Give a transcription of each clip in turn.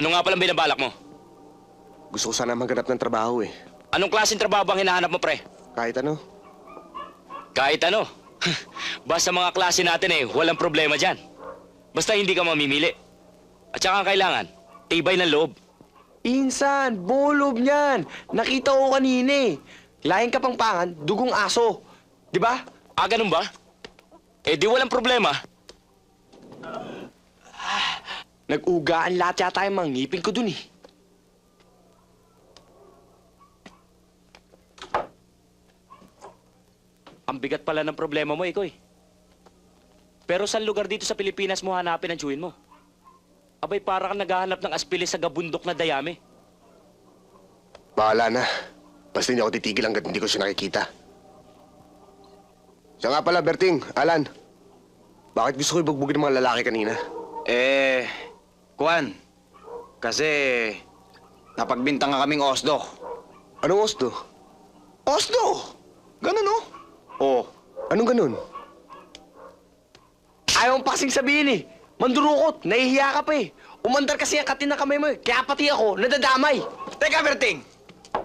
Ano nga palang binabalak mo? Gusto ko sana maghanap ng trabaho eh. Anong klaseng trabaho bang hinahanap mo, pre? Kahit ano. Kahit ano. Basta mga klase natin eh, walang problema dyan. Basta hindi ka mamimili. At saka ang kailangan, tibay ng loob. Insan, bolob niyan. Nakita ko kanina eh. Laing kapangpangan, dugong aso. Di ba? Ah, ganun ba? Eh di walang problema. Nag-ugaan lahat yata yung mga ngipin ko dun eh. Ang bigat pala ng problema mo, Ikoy. Pero saan lugar dito sa Pilipinas mo hanapin ang chewin mo? Abay, para kang naghahanap ng aspili sa gabundok na dayami. Bahala na. Basta hindi ako titigil hanggat hindi ko siya nakikita. Siya nga pala, Berting, Alan. Bakit gusto ko ibugbugin ng mga lalaki kanina? Eh, Kuan, kasi napagbintang nga kaming Osdo. Anong osdo? Osdo! Ganun, no? Oh, Anong ganun? Ayaw mong paksing sabihin eh. Mandurukot, nahihiya ka pa eh. Umandar kasi ang katin na kamay mo eh. Kaya pati ako, nadadamay. Teka, Berting!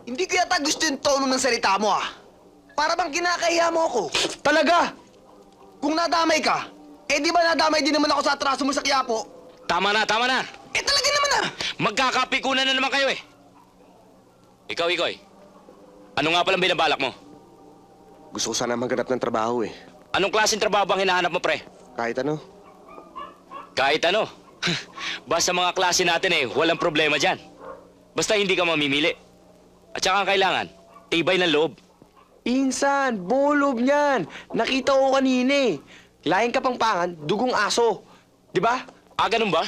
Hindi ko yata gusto yung tono ng salita mo, ah. Para bang kinakahiya mo ako. Talaga? Kung nadamay ka, eh di ba nadamay din naman ako sa atraso mo sa Quiapo? Tama na, tama na. Eh talaga naman, ah! Magkakapikunan na naman kayo eh. Ikaw, Ikoy. Ano nga palang binabalak mo? Gusto ko sana maghanap ng trabaho eh. Anong klaseng trabaho bang hinahanap mo, pre? Kahit ano. Kahit ano. Basta mga klase natin eh, walang problema dyan. Basta hindi ka mamimili. At saka ang kailangan, tibay ng loob. Insan, bolob niyan. Nakita ko kanina eh. Laing kapangpangan, dugong aso. Di ba? Ah, ganun ba?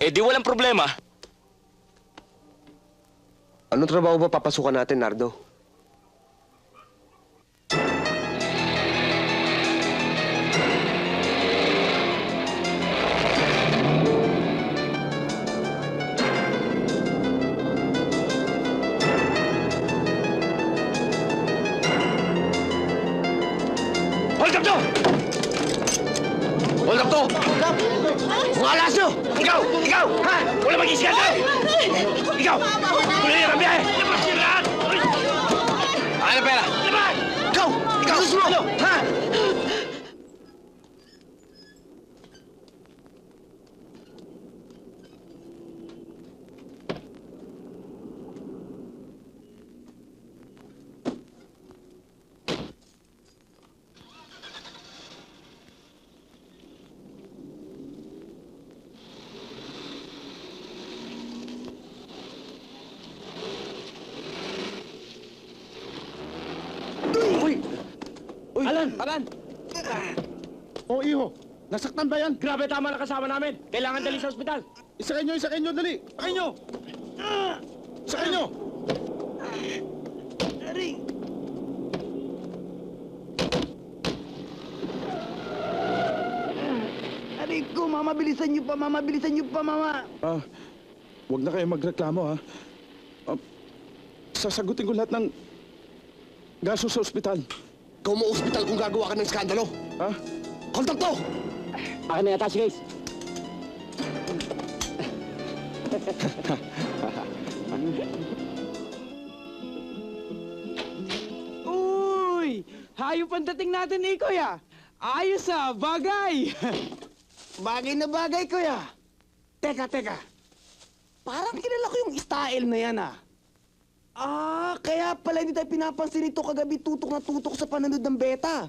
Eh di walang problema. Anong trabaho ba papasukan natin, Nardo? Hold up to! Hold up to! Mga alas nyo! Ikaw! Ikaw! Ha? Wala mag-isigan ka! Ikaw! Tuloy na ang biyahe! Ano pera? Ikaw! Ikaw! Gusto mo! Ha? Uy! Uy! Alan! Alan! Oh, iho. Nasaktan ba yan? Grabe tama na kasama namin. Kailangan dali sa ospital. Isakay nyo, isakay nyo, dali. Isakay nyo. Isakay nyo. Aray ko, mama, bilisan niyo pa, mama, bilisan niyo pa, mama. Ah, huwag na kayo magreklamo, ha? Ah, sasagutin ko lahat ng gaso sa ospital. Ikaw mo ospital kung gagawa ka ng skandalo. Ha? Kontak to! Akin na yata si Guys. Uy! Hayop ang dating natin, eh, kuya. Ayos ah, bagay. bagay na bagay, kuya. Teka, teka. Parang kilala ko yung style na yan, ah. Ah, kaya pala hindi tayo pinapansin ito kagabi tutok na tutok sa pananood ng beta.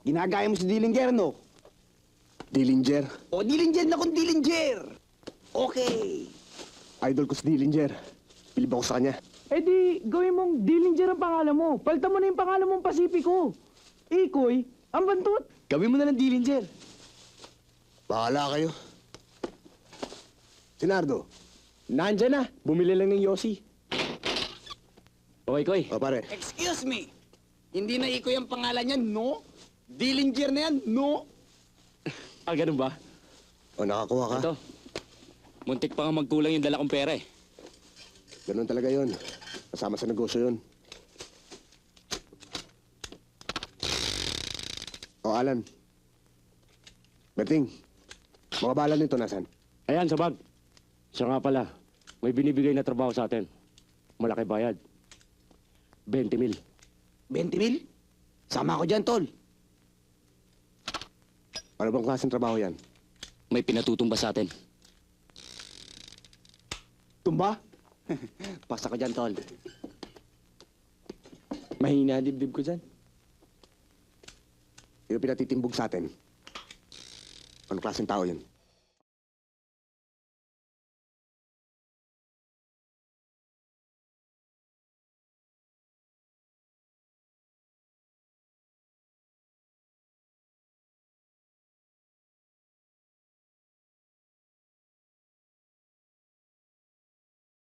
Ginagaya mo si Dillinger, no? Dillinger. O, Dillinger na kung Dillinger. Okay. Idol ko si Dillinger. Bilib ako sa kanya. Eh di, gawin mong Dillinger ang pangalan mo. Palitan mo na yung pangalan mong Pasipiko. Ikoy, ang bantot. Gawin mo na ng Dillinger. Bahala kayo. Sinardo, nandyan na. Bumili lang ng Yossi. Okay, Koy. O pare, Excuse me. Hindi na Ikoy ang pangalan niya, no? Dillinger na yan, no? Ah, ganun ba? o nakakuha ka. Ito. Muntik pa nga magkulang yung dala kong pera eh. Ganun talaga yon. Kasama sa negosyo yon. O Alan. Berting, mga bala nito nasan? Ayan, sa bag. Siya nga pala, may binibigay na trabaho sa atin. Malaki bayad. 20 mil. 20 mil? Sama ko dyan, tol. Ano bang klaseng trabaho yan? May pinatutumba sa atin. Tumba? Pasa ka dyan, tol. Mahina dibdib ko dyan. Yung pinatitimbog sa atin. Anong klaseng tao yun?